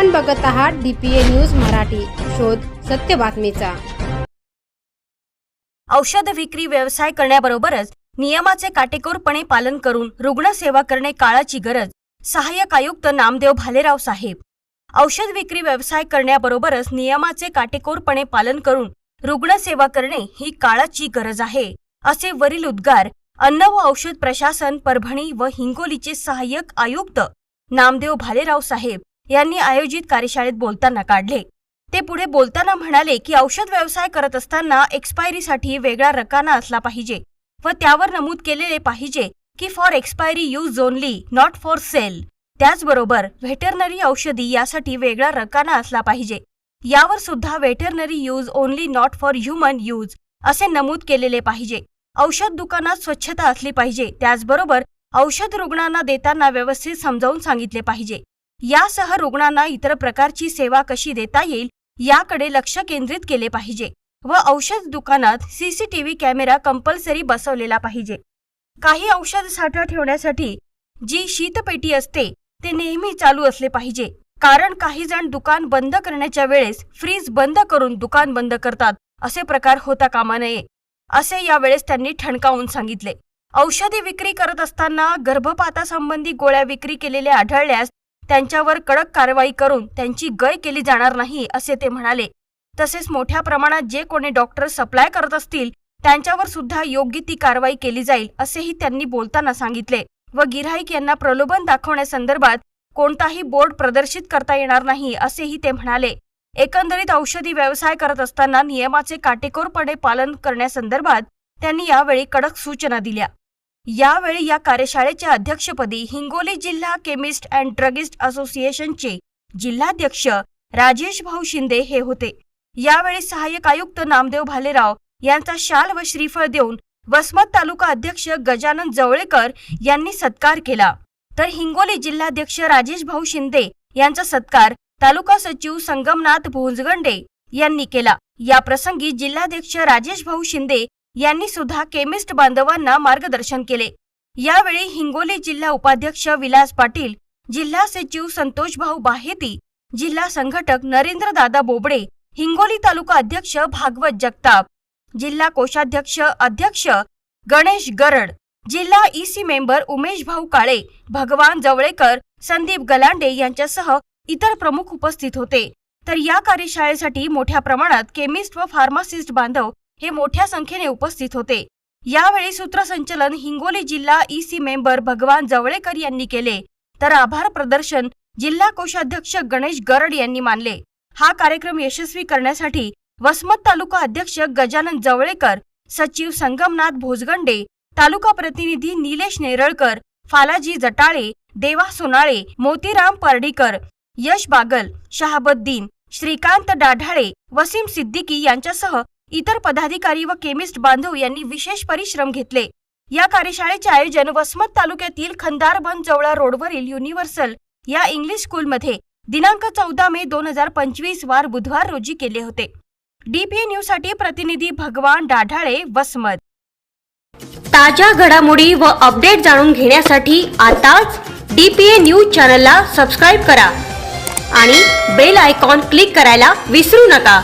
आपण बघत आहात डीपीए न्यूज मराठी. शोध सत्य बातमीचा. औषध विक्री व्यवसाय करण्याबरोबरच नियमाचे काटेकोरपणे पालन करून रुग्णसेवा करणे काळाची गरज सहाय्यक आयुक्त नामदेव भालेराव साहेब. औषध विक्री व्यवसाय करण्याबरोबरच नियमाचे काटेकोरपणे पालन करून रुग्णसेवा करणे ही काळाची गरज आहे असे वरील उद्गार अन्न व औषध प्रशासन परभणी व हिंगोलीचे सहाय्यक आयुक्त नामदेव भालेराव साहेब यांनी आयोजित कार्यशाळेत बोलताना काढले. ते पुढे बोलताना म्हणाले की औषध व्यवसाय करत असताना एक्सपायरीसाठी वेगळा रकाना असला पाहिजे व त्यावर नमूद केलेले पाहिजे की for expiry use only not for sale. त्याचबरोबर व्हेटरनरी औषधी यासाठी वेगळा रकाना असला पाहिजे. यावर सुद्धा veterinary use only not for human use असे नमूद केलेले पाहिजे. औषध दुकानात स्वच्छता असली पाहिजे. त्याचबरोबर औषध रुग्णांना देताना व्यवस्थित समजावून सांगितले पाहिजे. यासह रुग्णांना इतर प्रकारची सेवा कशी देता येईल याकडे लक्ष केंद्रित केले पाहिजे व औषध दुकानात सीसीटीव्ही कॅमेरा कंपल्सरी बसवलेला पाहिजे. काही औषध साठा ठेवण्यासाठी जी शीतपेटी असते ते नेहमी चालू असले पाहिजे. कारण काही जण दुकान बंद करण्याच्या वेळेस फ्रीज बंद करून दुकान बंद करतात असे प्रकार होता कामा नये असे यावेळेस त्यांनी ठणकावून सांगितले. औषधी विक्री करत असताना गर्भपातासंबंधी गोळ्या विक्री केलेल्या आढळल्यास त्यांच्यावर कडक कारवाई करून त्यांची गय केली जाणार नाही असे ते म्हणाले. तसेच मोठ्या प्रमाणात जे कोणी डॉक्टर सप्लाय करत असतील त्यांच्यावर सुद्धा योग्य ती कारवाई केली जाईल असेही त्यांनी बोलताना सांगितले व गिऱ्हाईक यांना प्रलोभन दाखवण्यासंदर्भात कोणताही बोर्ड प्रदर्शित करता येणार नाही असेही ते म्हणाले. एकंदरीत औषधी व्यवसाय करत असताना नियमाचे काटेकोरपणे पालन करण्यासंदर्भात त्यांनी यावेळी कडक सूचना दिल्या. यावेळी या कार्यशाळेच्या अध्यक्षपदी हिंगोली जिल्हा केमिस्ट अँड ड्रगिस्ट असोसिएशनचे जिल्हाध्यक्ष राजेश भाऊ शिंदे हे होते. यावेळी सहाय्यक आयुक्त नामदेव भालेराव यांचा शाल व श्रीफळ देऊन वसमत तालुका अध्यक्ष गजानन जवळेकर यांनी सत्कार केला. तर हिंगोली जिल्हाध्यक्ष राजेश भाऊ शिंदे यांचा सत्कार तालुका सचिव संगमनाथ भोंजगंडे यांनी केला. या प्रसंगी जिल्हाध्यक्ष राजेश भाऊ शिंदे यांनी सुद्धा केमिस्ट बांधवांना मार्गदर्शन केले. यावेळी हिंगोली जिल्हा उपाध्यक्ष विलास पाटील जिल्हा सचिव संतोष भाऊ बाहेती जिल्हा संघटक नरेंद्र दादा बोबडे हिंगोली तालुका अध्यक्ष भागवत जगताप जिल्हा कोषाध्यक्ष अध्यक्ष गणेश गरड जिल्हा ईसी मेंबर उमेश भाऊ काळे भगवान जवळेकर संदीप गलांडे यांच्यासह इतर प्रमुख उपस्थित होते. तर या कार्यशाळेसाठी मोठ्या प्रमाणात केमिस्ट व फार्मासिस्ट बांधव हे मोठ्या संख्येने उपस्थित होते. यावेळी सूत्रसंचलन हिंगोली जिल्हा ईसी मेंबर भगवान जवळेकर यांनी केले. तर आभार प्रदर्शन जिल्हा कोषाध्यक्ष गणेश गरड यांनी मानले. हा कार्यक्रम यशस्वी करण्यासाठी वसमत तालुका अध्यक्ष गजानन जवळेकर सचिव संगमनाथ भोजगंडे तालुका प्रतिनिधी निलेश नेरळकर फालाजी जटाळे देवा सोनाळे मोतीराम पर्डीकर यश बागल शहाबद्दीन श्रीकांत डाढाळे वसीम सिद्दीकी यांच्यासह इतर पदाधिकारी व केमिस्ट बांधव यांनी विशेष परिश्रम घेतले. या कार्यशाळेचे आयोजन वसमत तालुक्यातील खंदारबंद जवळा रोडवरील युनिव्हर्सल या इंग्लिश स्कूलमध्ये दिनांक चौदा मे दोन हजार पंचवीस वार बुधवार रोजी केले होते. डीपी न्यूजसाठी प्रतिनिधी भगवान डाढाळे वसमत. ताज्या घडामोडी व अपडेट जाणून घेण्यासाठी आताच डीपीए न्यूज चॅनलला सबस्क्राईब करा आणि बेल आयकॉन क्लिक करायला विसरू नका.